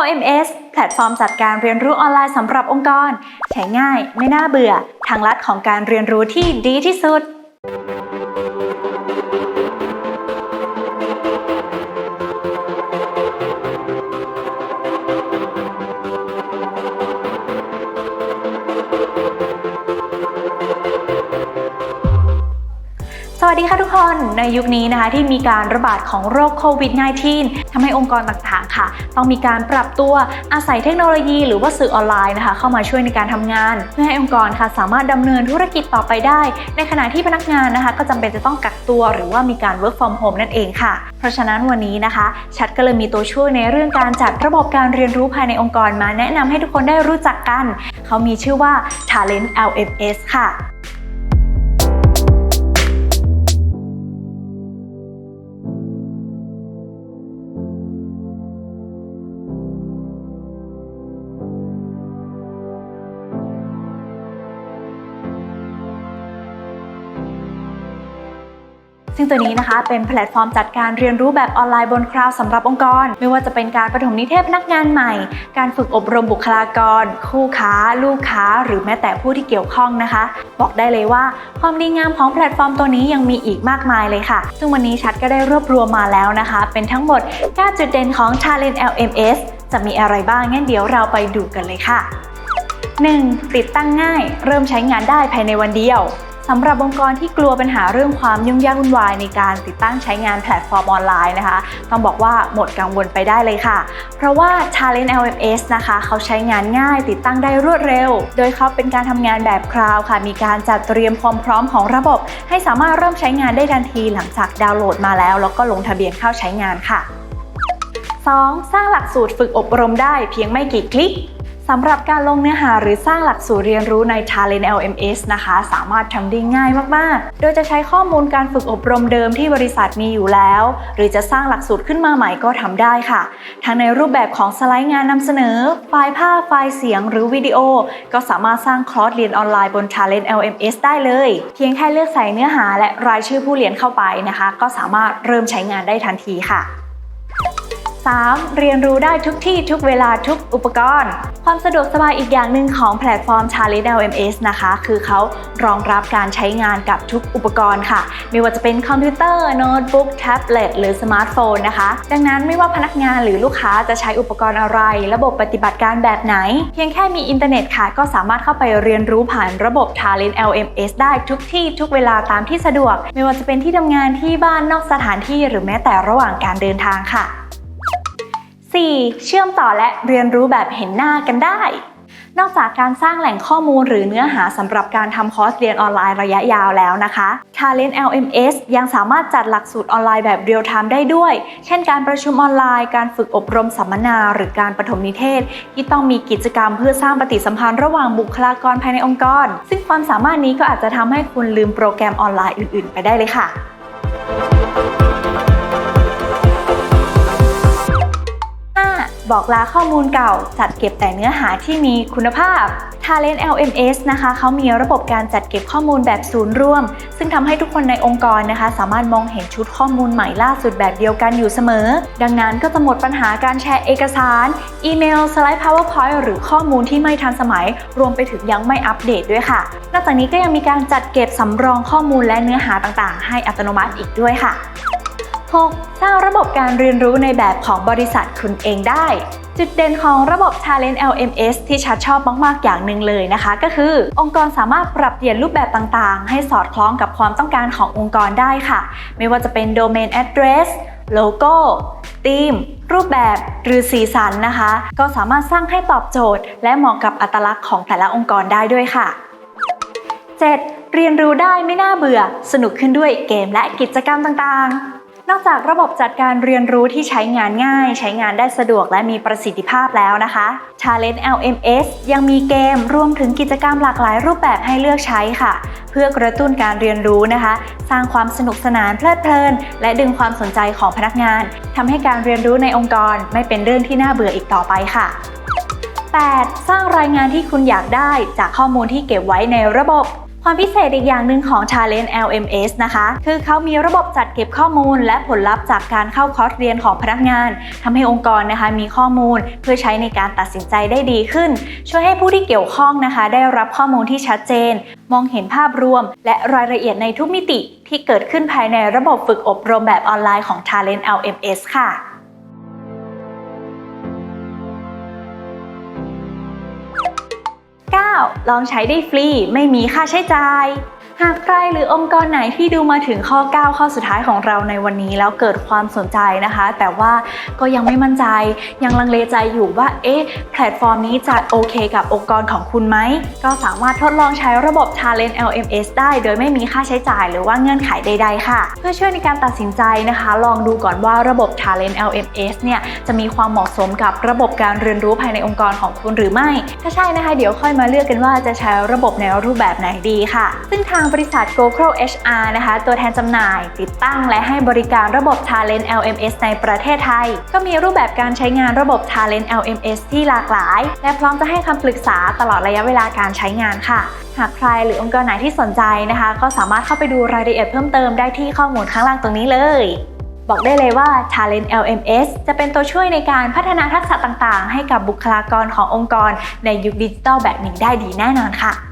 LMS แพลตฟอร์มจัดการเรียนรู้ออนไลน์สำหรับองค์กร ใช้ง่าย ไม่น่าเบื่อ ทางลัดของการเรียนรู้ที่ดีที่สุด สวัสดีค่ะทุกคนในยุคนี้นะคะที่มีการระบาดของโรคโควิด -19 ทำให้องค์กรต่างๆค่ะ ต้องมีการปรับตัวอาศัยเทคโนโลยี หรือว่าสื่อออนไลน์นะคะ เข้ามาช่วยในการทำงาน เพื่อให้องค์กรค่ะสามารถดำเนินธุรกิจต่อไปได้ ในขณะที่พนักงานนะคะ ก็จำเป็นจะต้องกักตัว หรือว่ามีการ work from home นั่นเองค่ะ เพราะฉะนั้นวันนี้นะคะชัดก็เลยมีตัวช่วยในเรื่องการจัดระบบการเรียนรู้ภายในองค์กรมา แนะนำให้ทุกคนได้รู้จักกัน เขามีชื่อว่า Talent LMS ค่ะ ซึ่งตัวนี้นะคะเป็นแพลตฟอร์มจัดการเรียนรู้แบบออนไลน์บนคลาวด์สำหรับองค์กร ไม่ว่าจะเป็นการประถมนิเทศพนักงานใหม่ การฝึกอบรมบุคลากร คู่ค้า ลูกค้า หรือแม้แต่ผู้ที่เกี่ยวข้องนะคะ บอกได้เลยว่าความดีงามของแพลตฟอร์มตัวนี้ยังมีอีกมากมายเลยค่ะ ซึ่งวันนี้ชัดก็ได้รวบรวมมาแล้วนะคะ เป็นทั้งหมด 9 จุดเด่นของ Talent LMS จะมีอะไรบ้างงั้นเดี๋ยวเราไปดูกันเลยค่ะ 1. ติดตั้งง่าย เริ่มใช้งานได้ภายในวันเดียว สำหรับองค์กรที่กลัวปัญหาเรื่องความยุ่งยากวุ่นวายในการติดตั้งใช้งานแพลตฟอร์มออนไลน์นะคะ ต้องบอกว่าหมดกังวลไปได้เลยค่ะ เพราะว่า Talent LMS นะคะ เขาใช้งานง่ายติดตั้งได้รวดเร็ว โดยเขาเป็นการทำงานแบบคลาวด์ค่ะ มีการจัดเตรียมความพร้อมของระบบ ให้สามารถเริ่มใช้งานได้ทันทีหลังจากดาวน์โหลดมาแล้ว แล้วก็ลงทะเบียนเข้าใช้งานค่ะ 2. สร้างหลักสูตรฝึกอบรมได้เพียงไม่กี่คลิก สำหรับการลงเนื้อหาหรือสร้างหลักสูตรเรียนรู้ใน Talent LMS นะคะ สามารถทำได้ง่ายมาก ๆ โดยจะใช้ข้อมูลการฝึกอบรมเดิมที่บริษัทมีอยู่แล้ว หรือจะสร้างหลักสูตรขึ้นมาใหม่ก็ทำได้ค่ะ ทั้งในรูปแบบของสไลด์งานนำเสนอ ไฟล์ภาพ ไฟล์เสียง หรือวิดีโอ ก็สามารถสร้างคอร์สเรียนออนไลน์บน Talent LMS ได้เลย เพียงแค่เลือกใส่เนื้อหาและรายชื่อผู้เรียนเข้าไปนะคะ ก็สามารถเริ่มใช้งานได้ทันทีค่ะ 3. เรียนรู้ได้ทุกที่ทุกเวลาทุกอุปกรณ์ ความสะดวกสบายอีกอย่างหนึ่งของแพลตฟอร์ม Talent LMS นะคะ คือเขารองรับการใช้งานกับทุกอุปกรณ์ค่ะ ไม่ว่าจะเป็นคอมพิวเตอร์โน้ตบุ๊กแท็บเล็ตหรือสมาร์ทโฟนนะคะ ดังนั้นไม่ว่าพนักงานหรือลูกค้าจะใช้อุปกรณ์อะไร ระบบปฏิบัติการแบบไหน เพียงแค่มีอินเทอร์เน็ตค่ะ ก็สามารถเข้าไปเรียนรู้ผ่านระบบ Talent LMS ได้ทุกที่ทุกเวลาตามที่สะดวก ไม่ว่าจะเป็นที่ทำงานที่บ้านนอกสถานที่หรือแม้แต่ระหว่างการเดินทางค่ะ 4. เชื่อมต่อและเรียนรู้แบบเห็นหน้ากันได้ นอกจากการสร้างแหล่งข้อมูลหรือเนื้อหาสำหรับการทำคอร์สเรียนออนไลน์ระยะยาวแล้วนะคะ Talent LMS ยังสามารถจัดหลักสูตรออนไลน์แบบเรียลไทม์ได้ด้วย เช่นการประชุมออนไลน์ การฝึกอบรมสัมมนา หรือการประถมนิเทศ ที่ต้องมีกิจกรรมเพื่อสร้างปฏิสัมพันธ์ระหว่างบุคลากรภายในองค์กร ซึ่งความสามารถนี้ก็อาจจะทำให้คุณลืมโปรแกรมออนไลน์อื่น ๆ ไปได้เลยค่ะ บอกลาข้อมูลเก่า จัดเก็บแต่เนื้อหาที่มีคุณภาพ Talent LMS นะคะเขามีระบบการจัดเก็บข้อมูลแบบศูนย์ร่วม ซึ่งทำให้ทุกคนในองค์กรนะคะ สามารถมองเห็นชุดข้อมูลใหม่ล่าสุดแบบเดียวกันอยู่เสมอ ดังนั้นก็จะหมดปัญหาการแชร์เอกสาร อีเมล สไลด์ PowerPoint หรือข้อมูลที่ไม่ทันสมัย รวมไปถึงยังไม่อัปเดตด้วยค่ะ นอกจากนี้ก็ยังมีการจัดเก็บสำรองข้อมูลและเนื้อหาต่างๆ ให้อัตโนมัติอีกด้วยค่ะ 6. สร้างระบบการเรียนรู้ในแบบของบริษัทคุณเองได้ จุดเด่นของระบบ Talent LMS ที่ชัดชอบมากๆ อย่างหนึ่งเลยนะคะ ก็คือ องค์กรสามารถปรับเปลี่ยนรูปแบบต่างๆ ให้สอดคล้องกับความต้องการขององค์กรได้ค่ะ ไม่ว่าจะเป็น Domain Address โลโก้ธีม รูปแบบหรือสีสันนะคะ ก็สามารถสร้างให้ตอบโจทย์ และเหมาะกับอัตลักษณ์ของแต่ละองค์กรได้ด้วยค่ะ 7. เรียนรู้ได้ไม่น่าเบื่อ สนุกขึ้นด้วยเกมและกิจกรรมต่างๆ นอกจากระบบจัดการเรียนรู้ที่ใช้งานง่าย ใช้งานได้สะดวกและมีประสิทธิภาพแล้วนะคะ Talent LMS ยังมีเกมรวมถึงกิจกรรมหลากหลายรูปแบบให้เลือกใช้ค่ะ เพื่อกระตุ้นการเรียนรู้นะคะ สร้างความสนุกสนานเพลิดเพลิน และดึงความสนใจของพนักงานทำให้การเรียนรู้ในองค์กรไม่เป็นเรื่องที่น่าเบื่ออีกต่อไปค่ะ 8. สร้างรายงานที่คุณอยากได้จากข้อมูลที่เก็บไว้ในระบบ ความพิเศษอีกอย่างหนึ่งของ Talent LMS นะคะ คือเขามีระบบจัดเก็บข้อมูล และผลลัพธ์จากการเข้าคอร์สเรียนของพนักงานทำให้องค์กรนะคะมีข้อมูลเพื่อใช้ในการตัดสินใจได้ดีขึ้น ช่วยให้ผู้ที่เกี่ยวข้องนะคะ ได้รับข้อมูลที่ชัดเจน มองเห็นภาพรวม และรายละเอียดในทุกมิติที่เกิดขึ้นภายในระบบฝึกอบรมแบบออนไลน์ของ Talent LMS ค่ะ ลองใช้ได้ฟรี ไม่มีค่าใช้จ่าย หากใครหรือองค์กรไหนที่ดูมาถึงข้อ 9 ข้อสุดท้ายของเราในวันนี้แล้วเกิดความสนใจนะคะ แต่ว่าก็ยังไม่มั่นใจ ยังลังเลใจอยู่ว่า เอ๊ะ แพลตฟอร์มนี้จะโอเคกับองค์กรของคุณไหม ก็สามารถทดลองใช้ระบบ Talent LMS ได้ โดยไม่มีค่าใช้จ่ายหรือว่าเงื่อนไขใด ๆ ค่ะ เพื่อช่วยในการตัดสินใจนะคะ ลองดูก่อนว่าระบบ Talent LMS เนี่ยจะมีความเหมาะสมกับระบบการเรียนรู้ภายในองค์กรของคุณหรือไม่ ถ้าใช่นะคะ เดี๋ยวค่อยมาเลือกกันว่าจะใช้ระบบในรูปแบบไหนดีค่ะ ซึ่งทางบริษัท GoCro HR นะคะ ตัวแทนจำหน่าย ติดตั้งและให้บริการระบบ Talent LMS ในประเทศไทย ก็มีรูปแบบการใช้งานระบบ Talent LMS ที่หลากหลาย และพร้อมจะให้คำปรึกษาตลอดระยะเวลาการใช้งานค่ะ หากใครหรือองค์กรไหนที่สนใจนะคะ ก็สามารถเข้าไปดูรายละเอียดเพิ่มเติมได้ที่ข้อมูลข้างล่างตรงนี้เลยบอกได้เลยว่า Talent LMS จะเป็นตัวช่วยในการพัฒนาทักษะต่างๆ ให้กับบุคลากรขององค์กรในยุคดิจิทัลแบบนี้ได้ดีแน่นอนค่ะ